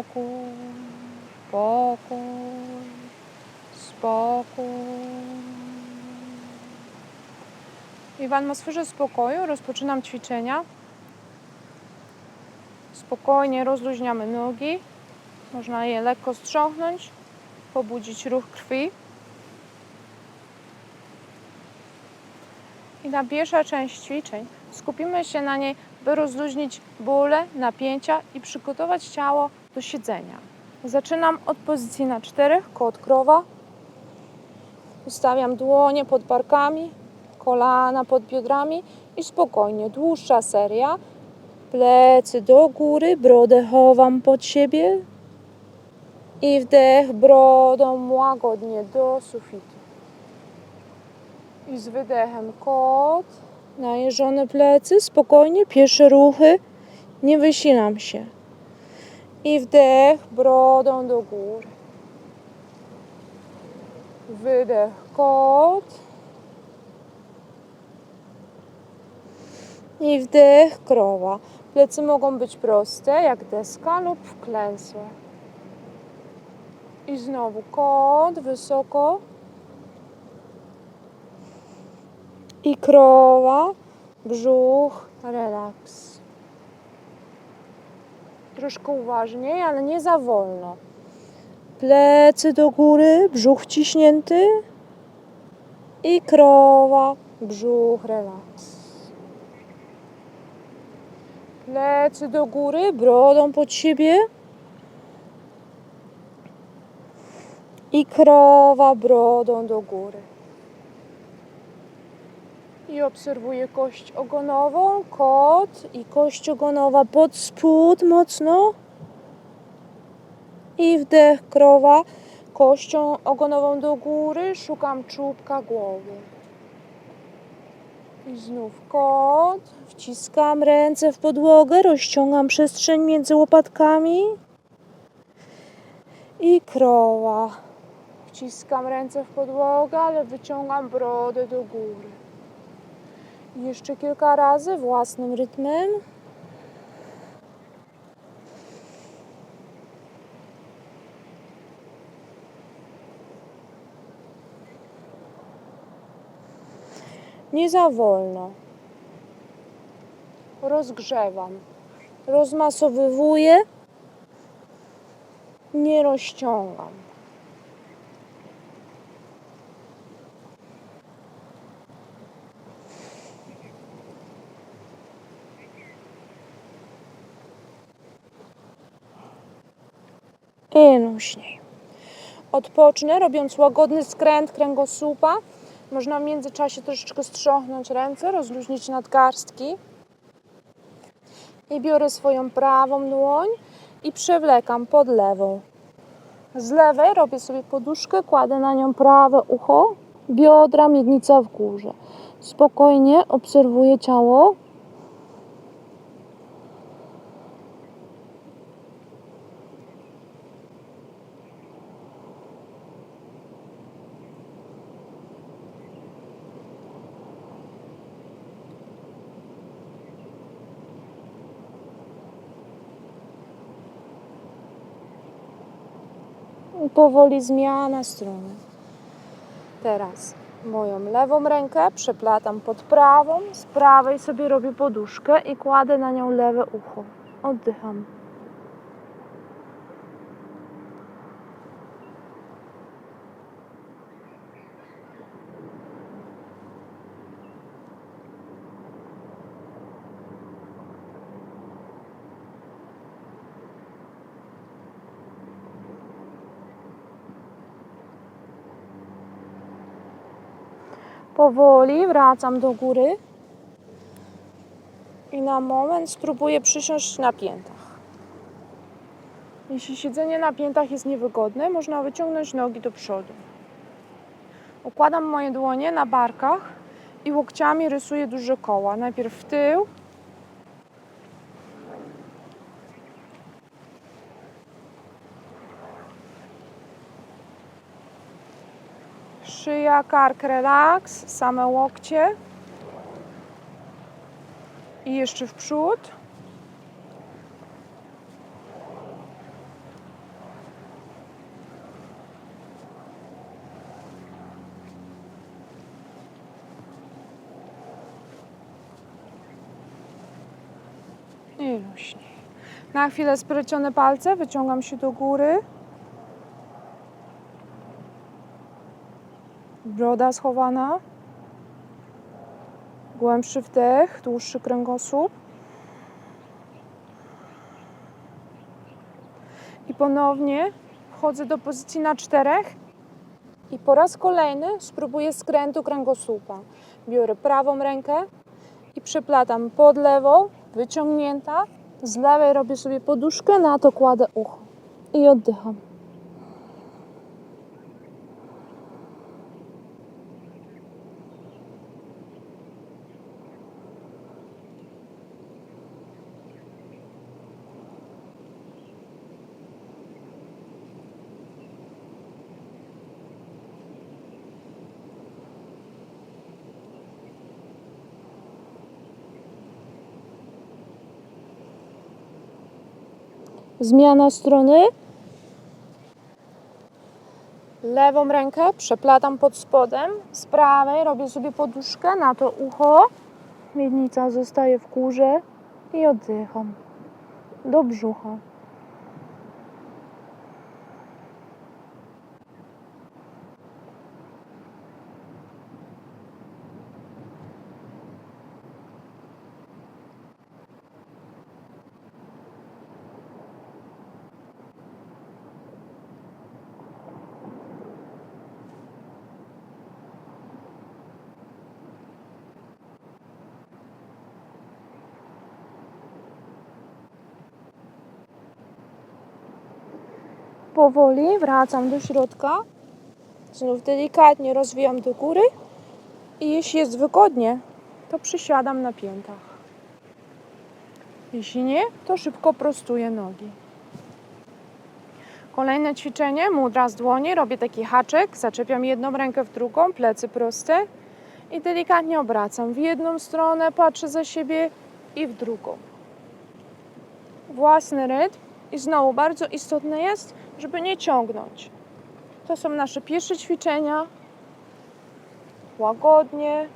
Spokój, spokój, spokój. I w atmosferze spokoju rozpoczynam ćwiczenia. Spokojnie rozluźniamy nogi. Można je lekko strząchnąć, pobudzić ruch krwi. I na pierwsza część ćwiczeń skupimy się na niej, by rozluźnić bóle, napięcia i przygotować ciało do siedzenia. Zaczynam od pozycji na czterech, kot krowa. Ustawiam dłonie pod barkami, kolana pod biodrami i spokojnie, dłuższa seria. Plecy do góry, brodę chowam pod siebie i wdech brodą łagodnie do sufitu. I z wydechem kot, najeżone plecy, spokojnie, pierwsze ruchy, nie wysilam się. I wdech brodą do góry. Wydech kot. I wdech krowa. Plecy mogą być proste, jak deska lub wklęsłe. I znowu kot, wysoko. I krowa, brzuch, relaks. Troszkę uważniej, ale nie za wolno. Plecy do góry, brzuch wciśnięty. I krowa, brzuch, relaks. Plecy do góry, brodą pod siebie. I krowa brodą do góry. I obserwuję kość ogonową, kot i kość ogonowa pod spód mocno. I wdech krowa, kością ogonową do góry, szukam czubka głowy. I znów kot, wciskam ręce w podłogę, rozciągam przestrzeń między łopatkami. I krowa. Wciskam ręce w podłogę, ale wyciągam brodę do góry. Jeszcze kilka razy własnym rytmem. Nie za wolno. Rozgrzewam. Rozmasowywuję. Nie rozciągam. I Odpocznę, robiąc łagodny skręt kręgosłupa. Można w międzyczasie troszeczkę strząchnąć ręce, rozluźnić nadgarstki. I biorę swoją prawą dłoń i przewlekam pod lewą. Z lewej robię sobie poduszkę, kładę na nią prawe ucho, biodra, miednica w górze. Spokojnie obserwuję ciało. Powoli zmiana strony. Teraz moją lewą rękę przeplatam pod prawą, z prawej sobie robię poduszkę i kładę na nią lewe ucho. Oddycham. Powoli wracam do góry i na moment spróbuję przysiąść na piętach. Jeśli siedzenie na piętach jest niewygodne, można wyciągnąć nogi do przodu. Układam moje dłonie na barkach i łokciami rysuję duże koła. Najpierw w tył, kark relaks, same łokcie. I jeszcze w przód. I luźniej. Na chwilę splecione palce, wyciągam się do góry. Broda schowana. Głębszy wdech, dłuższy kręgosłup. I ponownie wchodzę do pozycji na czterech. I po raz kolejny spróbuję skrętu kręgosłupa. Biorę prawą rękę i przeplatam pod lewą, wyciągnięta. Z lewej robię sobie poduszkę, na to kładę ucho i oddycham. Zmiana strony. Lewą rękę przeplatam pod spodem, z prawej robię sobie poduszkę na to ucho. Miednica zostaje w kurze i oddycham do brzucha. Powoli wracam do środka. Znów delikatnie rozwijam do góry. I jeśli jest wygodnie, to przysiadam na piętach. Jeśli nie, to szybko prostuję nogi. Kolejne ćwiczenie, mudra z dłoni. Robię taki haczek, zaczepiam jedną rękę w drugą, plecy proste i delikatnie obracam. W jedną stronę patrzę za siebie i w drugą. Własny rytm. I znowu bardzo istotne jest, żeby nie ciągnąć. To są nasze pierwsze ćwiczenia. Łagodnie.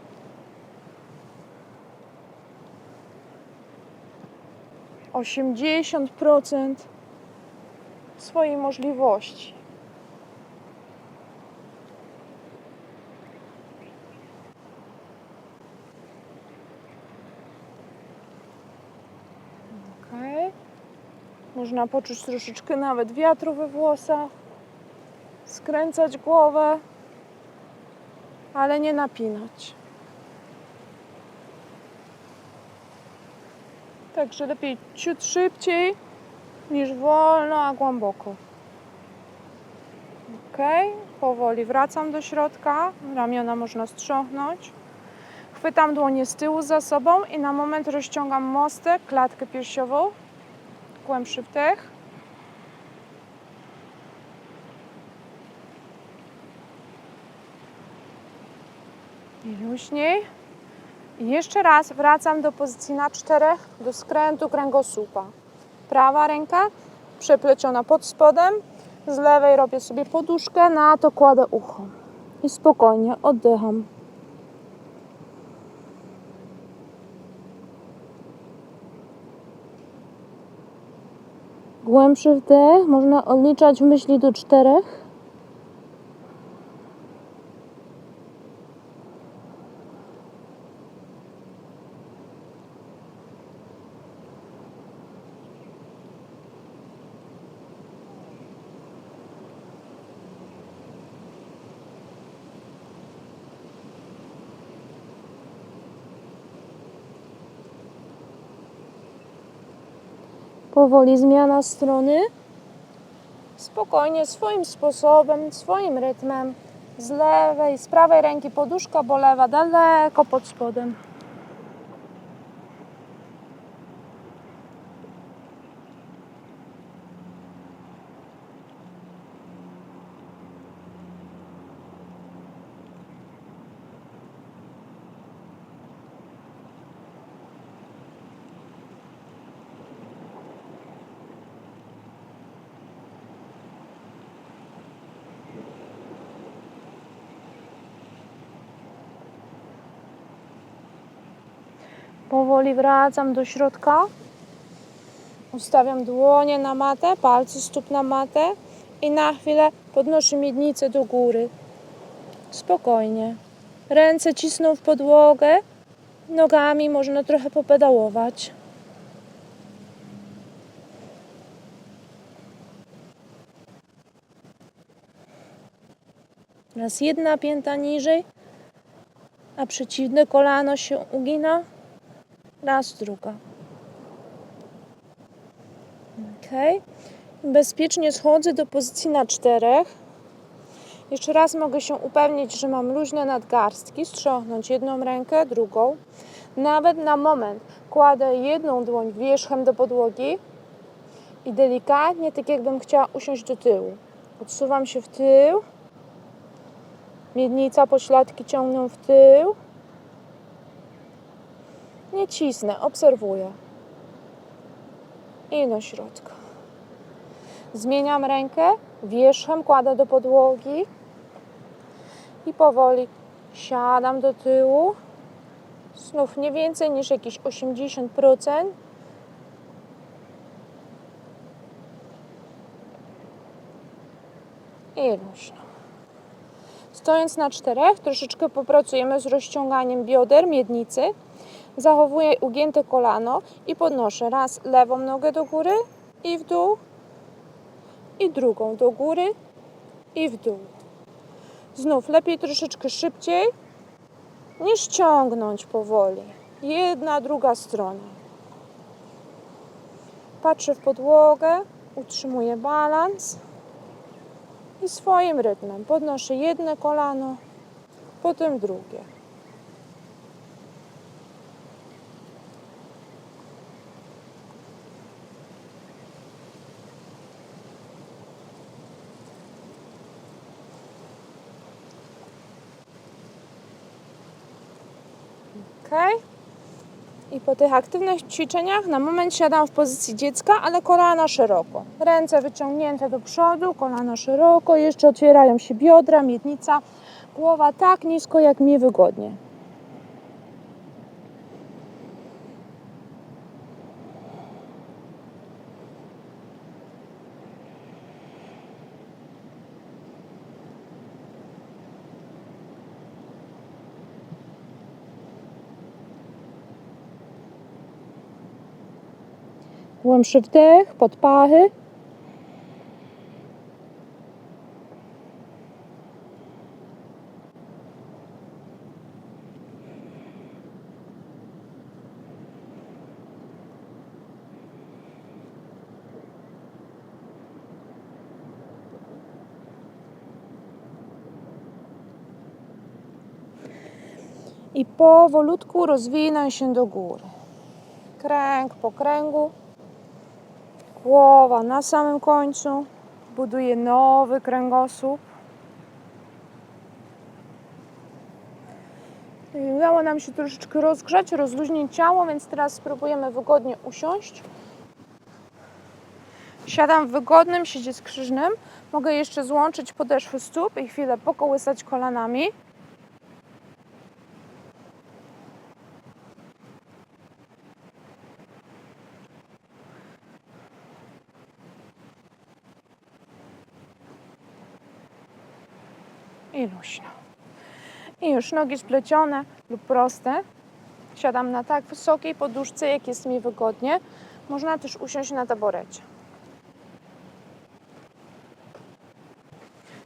Osiemdziesiąt procent swojej możliwości. Można poczuć troszeczkę nawet wiatru we włosach, skręcać głowę, ale nie napinać. Także lepiej ciut szybciej niż wolno, a głęboko. Ok, powoli wracam do środka, ramiona można strząknąć. Chwytam dłonie z tyłu za sobą i na moment rozciągam mostek, klatkę piersiową głębszy wdech. I luźniej. I jeszcze raz wracam do pozycji na czterech, do skrętu kręgosłupa. Prawa ręka przepleciona pod spodem, z lewej robię sobie poduszkę, na to kładę ucho. I spokojnie oddycham. Głębszy wdech można odliczać w myśli do czterech. Powoli zmiana strony. Spokojnie, swoim sposobem, swoim rytmem. Z lewej, z prawej ręki poduszka, bo lewa daleko pod spodem. Powoli wracam do środka. Ustawiam dłonie na matę, palce stóp na matę i na chwilę podnoszę miednicę do góry. Spokojnie. Ręce cisną w podłogę, nogami można trochę popedałować. Raz jedna pięta niżej, a przeciwne kolano się ugina. Raz druga. Ok. Bezpiecznie schodzę do pozycji na czterech. Jeszcze raz mogę się upewnić, że mam luźne nadgarstki, strząknąć jedną rękę, drugą. Nawet na moment kładę jedną dłoń wierzchem do podłogi i delikatnie, tak jakbym chciała usiąść do tyłu. Odsuwam się w tył. Miednica, pośladki ciągną w tył. Nie cisnę, obserwuję. I do środka. Zmieniam rękę, wierzchem kładę do podłogi i powoli siadam do tyłu. Znów nie więcej niż jakieś 80%. I luźno. Stojąc na czterech, troszeczkę popracujemy z rozciąganiem bioder, miednicy. Zachowuję ugięte kolano i podnoszę raz lewą nogę do góry i w dół, i drugą do góry i w dół. Znów lepiej troszeczkę szybciej niż ciągnąć powoli. Jedna, druga strona. Patrzę w podłogę, utrzymuję balans i swoim rytmem podnoszę jedno kolano, potem drugie. I po tych aktywnych ćwiczeniach na moment siadam w pozycji dziecka, ale kolana szeroko. Ręce wyciągnięte do przodu, kolana szeroko, jeszcze otwierają się biodra, miednica, głowa tak nisko, jak mi wygodnie. Głębszy wdech pod pachy. I powolutku rozwinę się do góry. Kręg po kręgu. Głowa na samym końcu. Buduje nowy kręgosłup. Udało nam się troszeczkę rozgrzać, rozluźnić ciało, więc teraz spróbujemy wygodnie usiąść. Siadam w wygodnym siedzie skrzyżnym. Mogę jeszcze złączyć podeszwy stóp i chwilę pokołysać kolanami. I luźno. I już nogi splecione lub proste. Siadam na tak wysokiej poduszce, jak jest mi wygodnie. Można też usiąść na taborecie.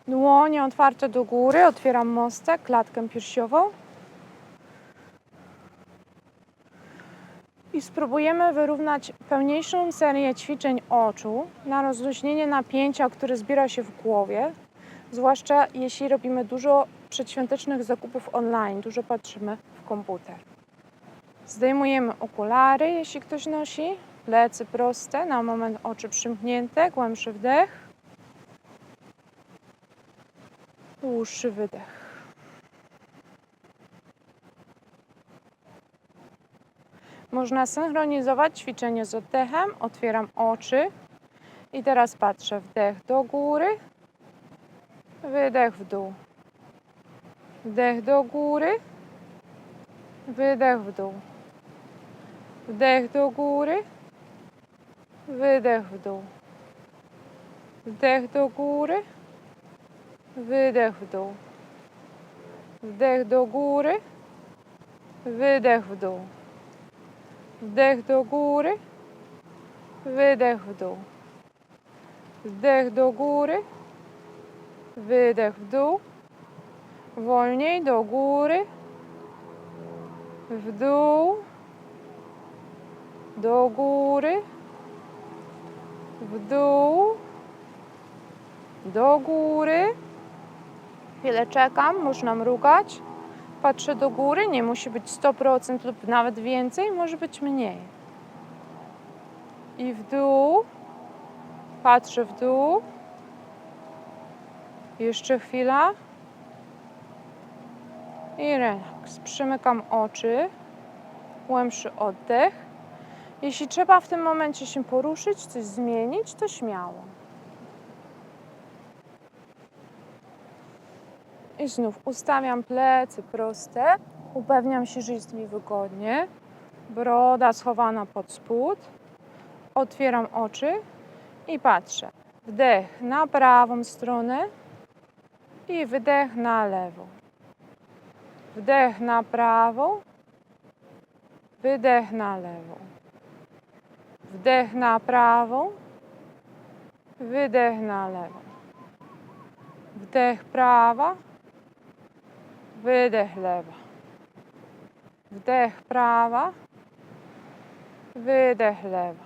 Dłonie otwarte do góry, otwieram mostek, klatkę piersiową. I spróbujemy wyrównać pełniejszą serię ćwiczeń oczu na rozluźnienie napięcia, które zbiera się w głowie, zwłaszcza jeśli robimy dużo przedświątecznych zakupów online, dużo patrzymy w komputer. Zdejmujemy okulary, jeśli ktoś nosi, plecy proste, na moment oczy przymknięte, głębszy wdech, dłuższy wydech. Można synchronizować ćwiczenie z oddechem. Otwieram oczy i teraz patrzę wdech do góry, wydech w dół. Wdech do góry, wydech w dół. Wdech do góry, wydech w dół. Wdech do góry, wydech w dół. Wdech do góry, wydech w dół. Wdech do góry, wydech w dół. Wolniej do góry, w dół, do góry, w dół, do góry. Chwilę czekam, można mrugać. Patrzę do góry, nie musi być 100% lub nawet więcej, może być mniej. I w dół, patrzę w dół. Jeszcze chwila. I relaks. Przymykam oczy. Głębszy oddech. Jeśli trzeba w tym momencie się poruszyć, coś zmienić, to śmiało. I znów ustawiam plecy proste. Upewniam się, że jest mi wygodnie. Broda schowana pod spód. Otwieram oczy i patrzę. Wdech na prawą stronę i wydech na lewą. Wdech na prawą, wydech na lewą. Wdech na prawą, wydech na lewą. Wdech prawa, wydech lewa. Wdech prawa, wydech lewa.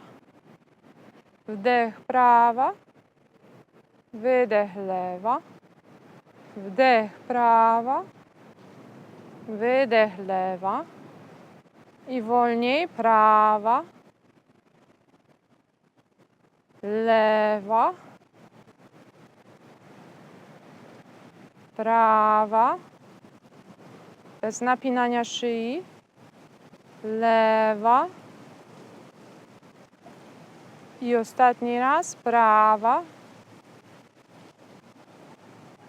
Wdech prawa, wydech lewa. Wdech prawa, wydech lewa. I wolniej prawa, lewa, prawa, bez napinania szyi, lewa i ostatni raz prawa,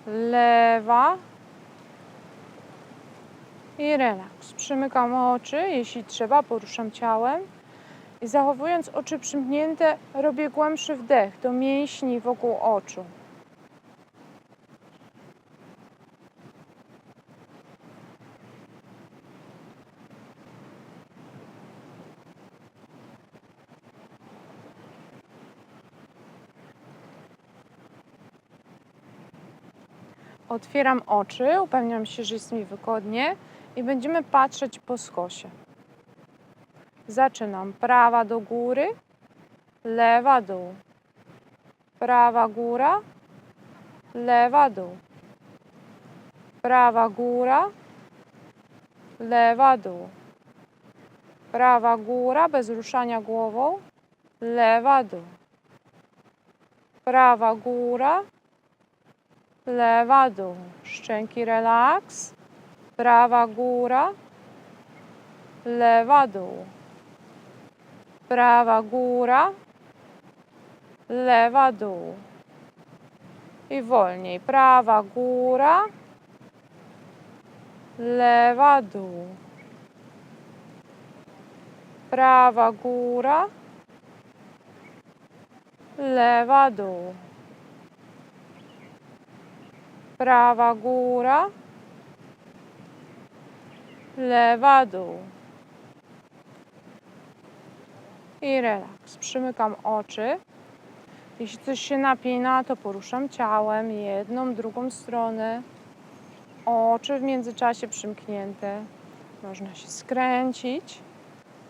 lewa i relaks. Przymykam oczy, jeśli trzeba, poruszam ciałem. I zachowując oczy przymknięte, robię głębszy wdech do mięśni wokół oczu. Otwieram oczy, upewniam się, że jest mi wygodnie i będziemy patrzeć po skosie. Zaczynam prawa do góry, lewa dół. Prawa góra, lewa dół. Prawa góra, lewa dół. Prawa góra bez ruszania głową, lewa dół. Prawa góra, lewa dół. Szczęki relaks. Prawa góra, lewa dół. Prawa góra, lewa dół. I wolniej. Prawa góra, lewa dół. Prawa góra, lewa dół. Prawa góra, lewa dół. I relaks. Przymykam oczy. Jeśli coś się napina, to poruszam ciałem, jedną, drugą stronę. Oczy w międzyczasie przymknięte. Można się skręcić.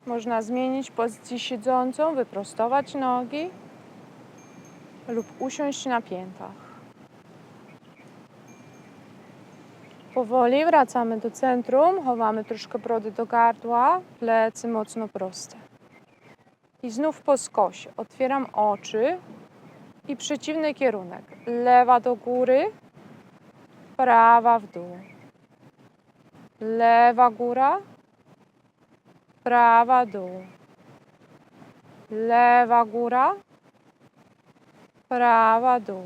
Można zmienić pozycję siedzącą, wyprostować nogi lub usiąść na piętach. Powoli wracamy do centrum, chowamy troszkę brody do gardła, plecy mocno proste. I znów po skosie. Otwieram oczy i przeciwny kierunek. Lewa do góry, prawa w dół. Lewa góra, prawa dół. Lewa góra, prawa dół.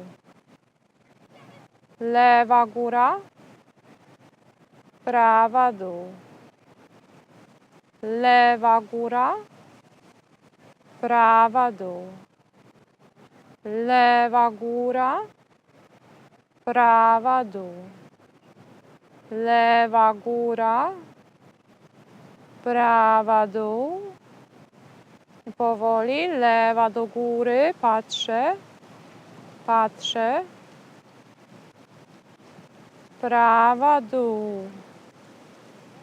Lewa góra, prawa dół. Lewa góra, prawa dół. lewa góra, prawa dół, lewa góra, prawa dół. Powoli, lewa do góry, patrzę, patrzę, prawa dół.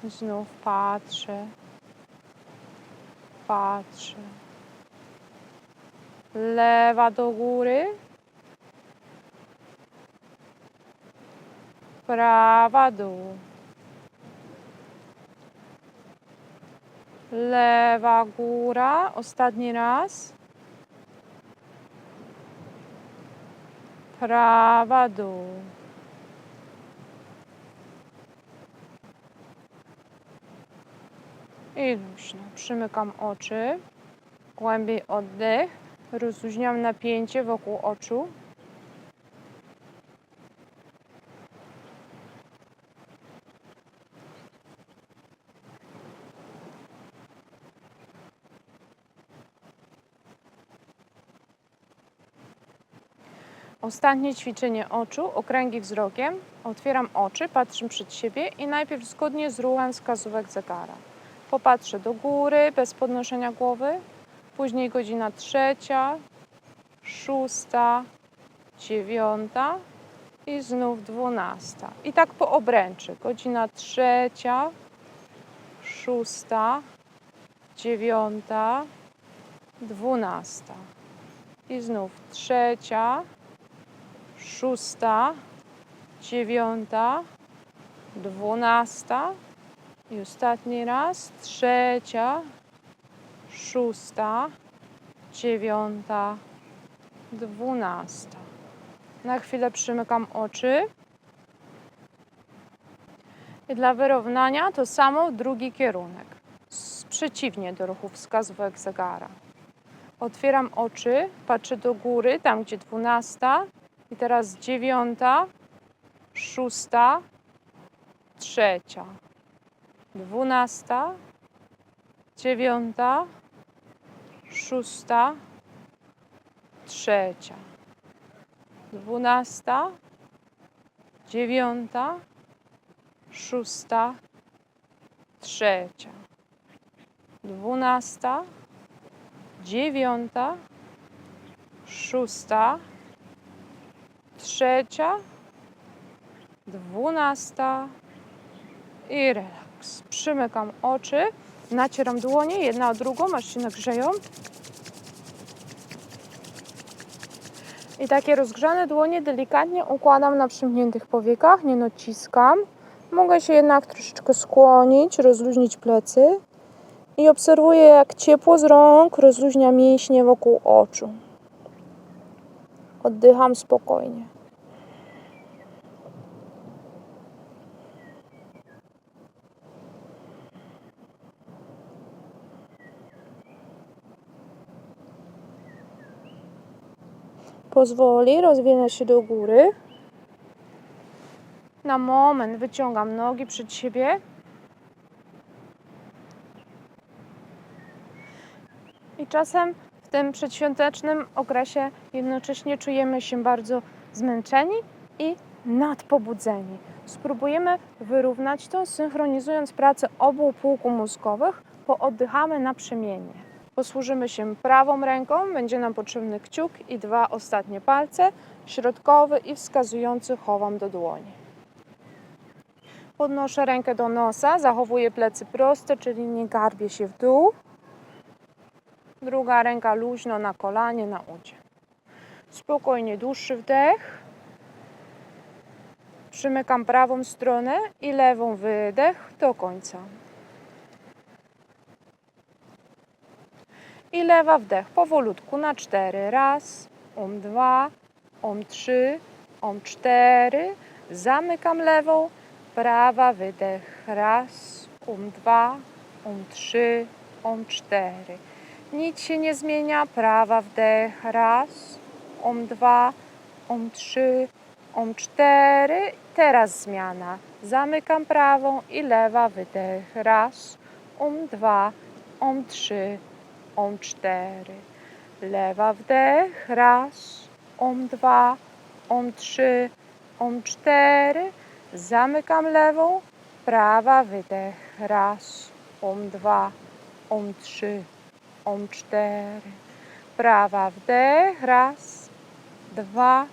Znów patrzę, patrzę. Lewa do góry, prawa dół. Lewa góra, ostatni raz. Prawa dół. I luźno. Przymykam oczy. Głębiej oddech. Rozluźniam napięcie wokół oczu. Ostatnie ćwiczenie oczu, okręgi wzrokiem. Otwieram oczy, patrzę przed siebie i najpierw zgodnie z ruchem wskazówek zegara. Popatrzę do góry bez podnoszenia głowy. Później godzina trzecia, szósta, dziewiąta i znów dwunasta. I tak po obręczy. Godzina trzecia, szósta, dziewiąta, dwunasta. I znów trzecia, szósta, dziewiąta, dwunasta i ostatni raz trzecia, szósta, dziewiąta, dwunasta. Na chwilę przymykam oczy. I dla wyrównania to samo drugi kierunek. Przeciwnie do ruchu wskazówek zegara. Otwieram oczy, patrzę do góry, tam gdzie dwunasta, i teraz dziewiąta, szósta, trzecia, dwunasta, dziewiąta, szósta, trzecia, dwunasta, dziewiąta, szósta, trzecia, dwunasta, dziewiąta, szósta, trzecia, dwunasta i relaks. Przymykam oczy, nacieram dłonie jedna o drugą, aż się nagrzeją. I takie rozgrzane dłonie delikatnie układam na przymkniętych powiekach, nie naciskam. Mogę się jednak troszeczkę skłonić, rozluźnić plecy i obserwuję, jak ciepło z rąk rozluźnia mięśnie wokół oczu. Oddycham spokojnie. Pozwoli rozwinę się do góry. Na moment wyciągam nogi przed siebie. I czasem w tym przedświątecznym okresie jednocześnie czujemy się bardzo zmęczeni i nadpobudzeni. Spróbujemy wyrównać to, synchronizując pracę obu półku mózgowych, pooddychamy naprzemiennie. Posłużymy się prawą ręką, będzie nam potrzebny kciuk i dwa ostatnie palce, środkowy i wskazujący chowam do dłoni. Podnoszę rękę do nosa, zachowuję plecy proste, czyli nie garbię się w dół. Druga ręka luźno na kolanie, na udzie. Spokojnie dłuższy wdech. Przymykam prawą stronę i lewą wydech do końca. I lewa wdech powolutku na cztery. Raz, um dwa, um trzy, um cztery. Zamykam lewą, prawa wydech. Raz, um dwa, um trzy, um cztery. Nic się nie zmienia. Prawa wdech. Raz, um dwa, um trzy, um cztery. Teraz zmiana. Zamykam prawą i lewa wydech. Raz, um dwa, um trzy, um cztery. Lewa wdech. Raz, om dwa, om trzy, om cztery. Zamykam lewą, prawa, wydech. Raz, om dwa, om trzy, om cztery. Prawa, wdech. Raz, dwa,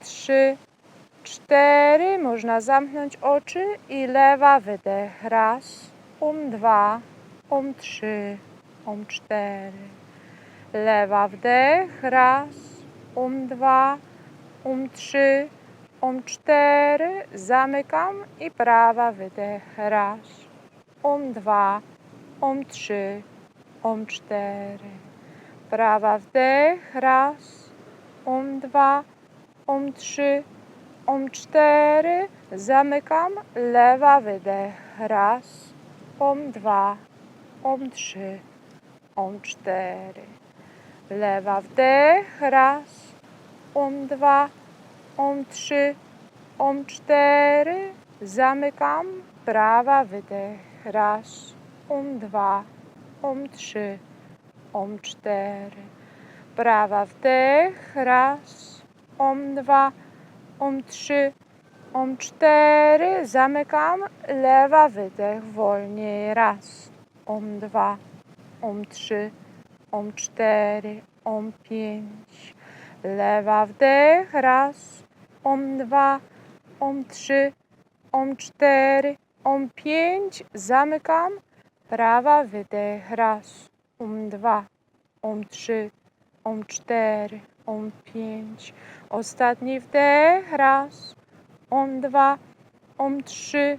trzy, cztery. Można zamknąć oczy i lewa, wydech. Raz, um dwa, um trzy, um cztery. Lewa, wdech. Raz, um dwa, um trzy, um cztery. Zamykam i prawa, wydech. Raz, um dwa, um trzy, um cztery. Prawa, wdech. Raz, um dwa, um trzy, om cztery, zamykam, lewa wydech, raz, om dwa, om trzy, om cztery, lewa wdech, raz, om dwa, om trzy, om cztery, zamykam, prawa wydech, raz, om dwa, om trzy, om cztery, prawa wdech, raz, om dwa, om trzy, om cztery, zamykam, lewa wydech, wolniej, raz, om dwa, OM3, OM4, OM5. Lewa wdech, raz, OM2, OM3, OM4, OM5. Zamykam. Prawa wydech, raz, OM2, OM3, OM4, OM5. Ostatni wdech, raz, OM2, OM3,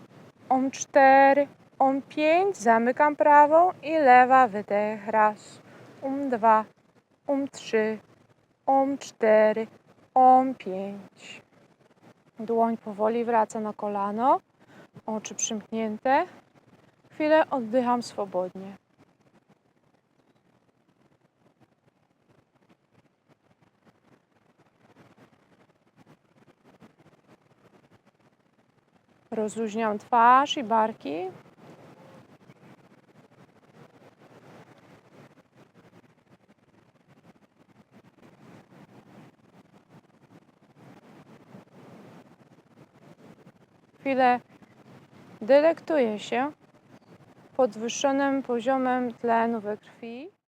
OM4, Om pięć zamykam prawą i lewa wydech. Raz, om um dwa, om trzy, om cztery, om pięć. Dłoń powoli wraca na kolano, oczy przymknięte. Chwilę oddycham swobodnie. Rozluźniam twarz i barki. Chwilę delektuję się podwyższonym poziomem tlenu we krwi.